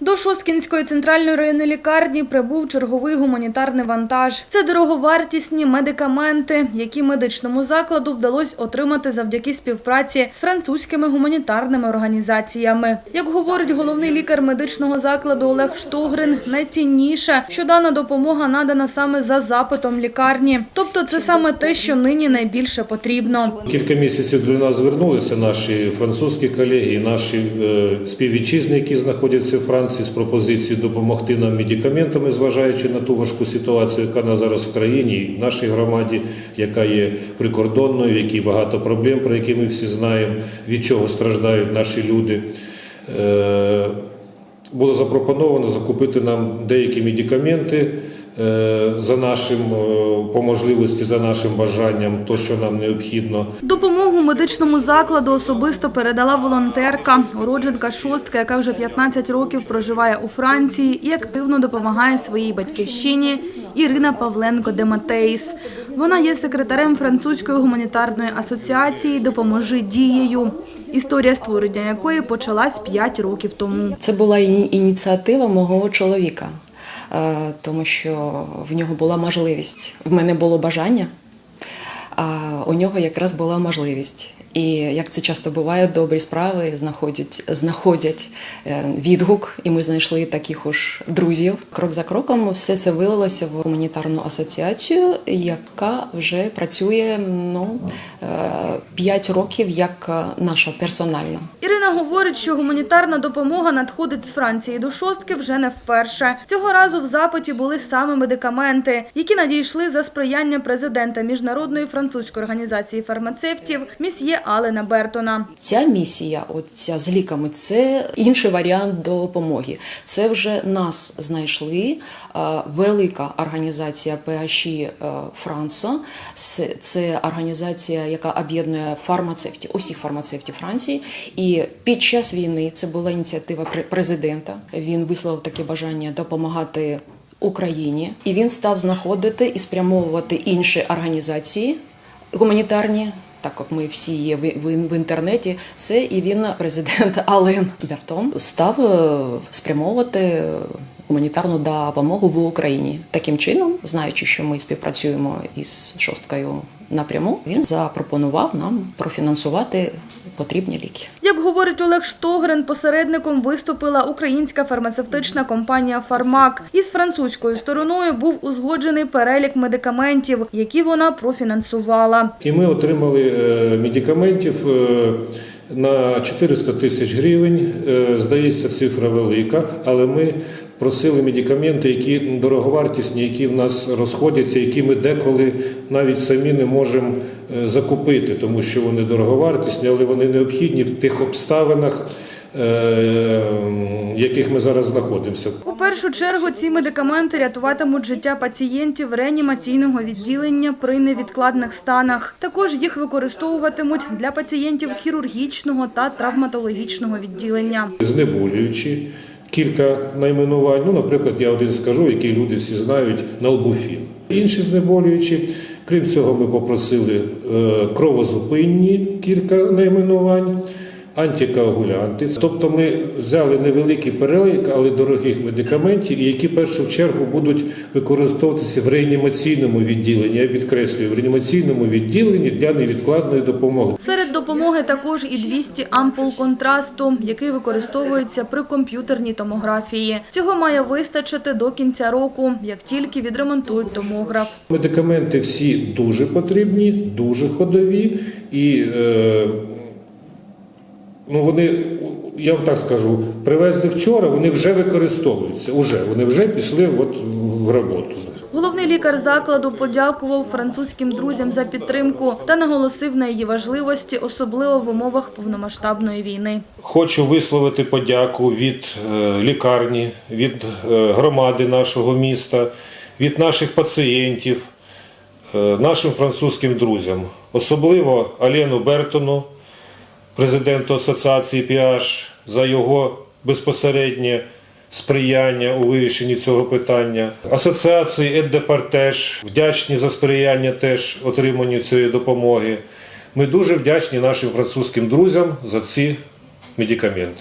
До Шосткінської центральної районної лікарні прибув черговий гуманітарний вантаж. Це дороговартісні медикаменти, які медичному закладу вдалося отримати завдяки співпраці з французькими гуманітарними організаціями. Як говорить головний лікар медичного закладу Олег Штогрин, найцінніше, що дана допомога надана саме за запитом лікарні. Тобто це саме те, що нині найбільше потрібно. Кілька місяців до нас звернулися наші французькі колеги, наші е, співвітчизни, які знаходяться в Франції, з пропозицією допомогти нам медикаментами, зважаючи на ту важку ситуацію, яка на зараз в країні, і в нашій громаді, яка є прикордонною, в якій багато проблем, про які ми всі знаємо, від чого страждають наші люди. Е, Було запропоновано закупити нам деякі медикаменти за нашим е, по можливості, за нашим бажанням, то що нам необхідно. Допомогу медичному закладу особисто передала волонтерка, уродженка шостка, яка вже 15 років проживає у Франції і активно допомагає своїй батьківщині Ірина Павленко Дематеїс. Вона є секретарем французької гуманітарної асоціації Допоможи дією, історія створення якої почалась 5 років тому. Це була ініціатива мого чоловіка, е, тому що в нього була можливість. В мене було бажання, а у нього якраз була можливість. І як це часто буває, добрі справи знаходять, знаходять е, відгук, і ми знайшли таких уж друзів. Крок за кроком все це вилилося в гуманітарну асоціацію, яка вже працює ну, 5 років як е, наша персональна. Ірина говорить, що гуманітарна допомога надходить з Франції до шостки вже не вперше. Цього разу в запиті були саме медикаменти, які надійшли за сприяння президента міжнародної французької організації фармацевтів місьє Алена Бертона. Ця місія, от ця з ліками, це інший варіант допомоги. Це вже нас знайшли. е, Велика організація PHI е, Франса. Це- організація, яка об'єднує фармацевтів, усіх фармацевтів Франції. І під час війни це була ініціатива пре- президента. Він висловив таке бажання допомагати Україні, і він став знаходити і спрямовувати інші організації гуманітарні. Так як ми всі є в, інтернеті, все, і він, президент Ален Бертон, став е, спрямовувати гуманітарну допомогу в Україні. Таким чином, знаючи, що ми співпрацюємо із шосткою напряму, він запропонував нам профінансувати потрібні ліки. Як говорить Олег Штогрин, посередником виступила українська фармацевтична компанія Фармак. Із французькою стороною був узгоджений перелік медикаментів, які вона профінансувала. І ми отримали е, медикаментів е, на 400 тисяч гривень. Е, Здається, цифра велика, але ми просили медикаменти, які дороговартісні, які в нас розходяться, які ми деколи навіть самі не можемо е, закупити, тому що вони дороговартісні, але вони необхідні в тих обставинах, е, яких ми зараз знаходимося. У першу чергу ці медикаменти рятуватимуть життя пацієнтів реанімаційного відділення при невідкладних станах. Також їх використовуватимуть для пацієнтів хірургічного та травматологічного відділення. знеболюючі, кілька найменувань. Ну, наприклад, я один скажу, який люди всі знають, налбуфін. Інші знеболюючі. Крім цього, ми попросили е, кровозупинні кілька найменувань. Антикоагулянти. Тобто ми взяли невеликий перелік, але дорогих медикаментів, які в першу чергу будуть використовуватися в реанімаційному відділенні. Я підкреслюю, в реанімаційному відділенні для невідкладної допомоги. Серед допомоги також і 200 ампул контрасту, який використовується при комп'ютерній томографії. Цього має вистачити до кінця року, як тільки відремонтують томограф. Медикаменти всі дуже потрібні, дуже ходові і е, ну вони, я вам так скажу, привезли вчора, вони вже використовуються. Уже вони вже пішли от в роботу. Головний лікар закладу подякував французьким друзям за підтримку та наголосив на її важливості, особливо в умовах повномасштабної війни. Хочу висловити подяку від е, лікарні, від е, громади нашого міста, від наших пацієнтів, е, нашим французьким друзям, особливо Алену Бертону, президенту Асоціації Піаш за його безпосереднє сприяння у вирішенні цього питання. Асоціації Еддепар теж вдячні за сприяння теж отриманню цієї допомоги. Ми дуже вдячні нашим французьким друзям за ці медикаменти.